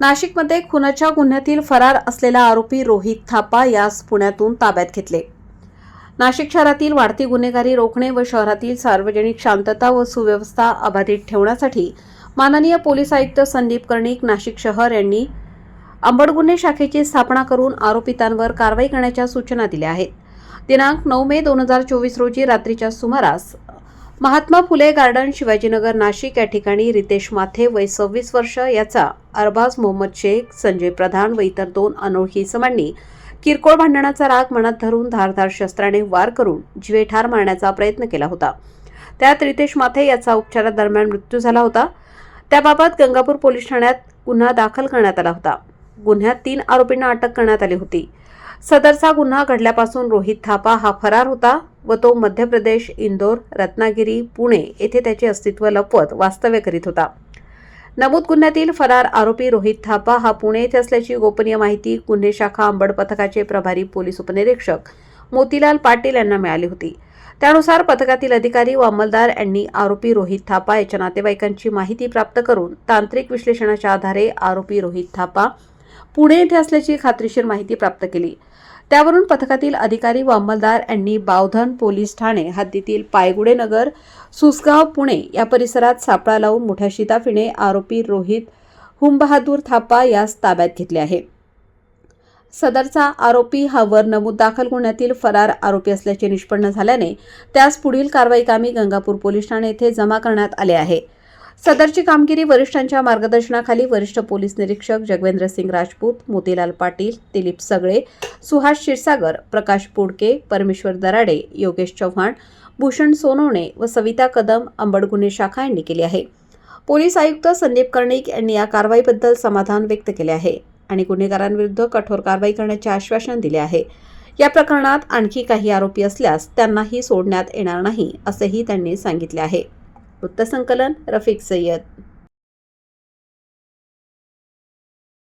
नाशिकमध्ये खुनाच्या गुन्ह्यातील फरार असलेला आरोपी रोहित थापा यास पुण्यातून ताब्यात घेतले. नाशिक शहरातील वाढती गुन्हेगारी रोखणे व शहरातील सार्वजनिक शांतता व सुव्यवस्था अबाधित ठेवण्यासाठी माननीय पोलीस आयुक्त संदीप कर्णिक नाशिक शहर यांनी अंबड गुन्हे शाखेची स्थापना करून आरोपितांवर कारवाई करण्याच्या सूचना दिल्या आहेत. दिनांक नऊ मे दोन हजार चोवीस रोजी रात्रीच्या सुमारास महात्मा फुले गार्डन शिवाजीनगर नाशिक या ठिकाणी रितेश माथे वय सव्वीस वर्ष याचा अरबाज मोहम्मद शेख संजय प्रधान व इतर दोन अनोळखी समांनी किरकोळ भांडणाचा राग मनात धरून धारधार शस्त्राने वार करून जीवे ठार मारण्याचा प्रयत्न केला होता. त्यात रितेश माथे याचा उपचारादरम्यान मृत्यू झाला होता. त्याबाबत गंगापूर पोलीस ठाण्यात गुन्हा दाखल करण्यात आला होता. गुन्ह्यात तीन आरोपींना अटक करण्यात आली होती. सदरचा गुन्हा घडल्यापासून रोहित थापा हा फरार होता. व तो मध्य प्रदेश इंदोर रत्नागिरी पुणे येथे त्याचे अस्तित्व लपवत वास्तव्य करीत होता. नमूद गुन्ह्यातील फरार आरोपी रोहित थापा हा पुणे येथे असल्याची गोपनीय माहिती गुन्हे शाखा अंबड पथकाचे प्रभारी पोलीस उपनिरीक्षक मोतीलाल पाटील यांना मिळाली होती. त्यानुसार पथकातील अधिकारी व अंमलदार यांनी आरोपी रोहित थापा याच्या नातेवाईकांची माहिती प्राप्त करून तांत्रिक विश्लेषणाच्या आधारे आरोपी रोहित थापा पुणे येथे असल्याची खात्रीशीर माहिती प्राप्त केली. त्यावरून पथकातील अधिकारी व अंमलदार यांनी बावधन पोलीस ठाणे हद्दीतील पायगुडे नगर सुसगाव पुणे या परिसरात सापळा लावून मोठ्या शिताफीने आरोपी रोहित हुंबहादूर थापा यास ताब्यात घेतले आहे. सदरचा आरोपी हा वर नमूद दाखल गुन्ह्यातील फरार आरोपी असल्याचे निष्पन्न झाल्याने त्यास पुढील कारवाई कामी गंगापूर पोलीस ठाणे येथे जमा करण्यात आले आहे. सदरची कामगिरी वरिष्ठांच्या मार्गदर्शनाखाली वरिष्ठ पोलीस निरीक्षक जगवेंद्र सिंग राजपूत मोतीलाल पाटील दिलीप सगळे सुहास क्षीरसागर प्रकाश पुडके परमेश्वर दराडे योगेश चव्हाण भूषण सोनवणे व सविता कदम अंबड गुन्हे शाखा यांनी केली आहे. पोलीस आयुक्त संदीप कर्णिक यांनी या कारवाईबद्दल समाधान व्यक्त केले आहे आणि गुन्हेगारांविरुद्ध कठोर कारवाई करण्याचे आश्वासन दिले आहे. या प्रकरणात आणखी काही आरोपी असल्यास त्यांनाही सोडण्यात येणार नाही असेही त्यांनी सांगितले आहे. वृत्तसंकलन रफिक सय्यद.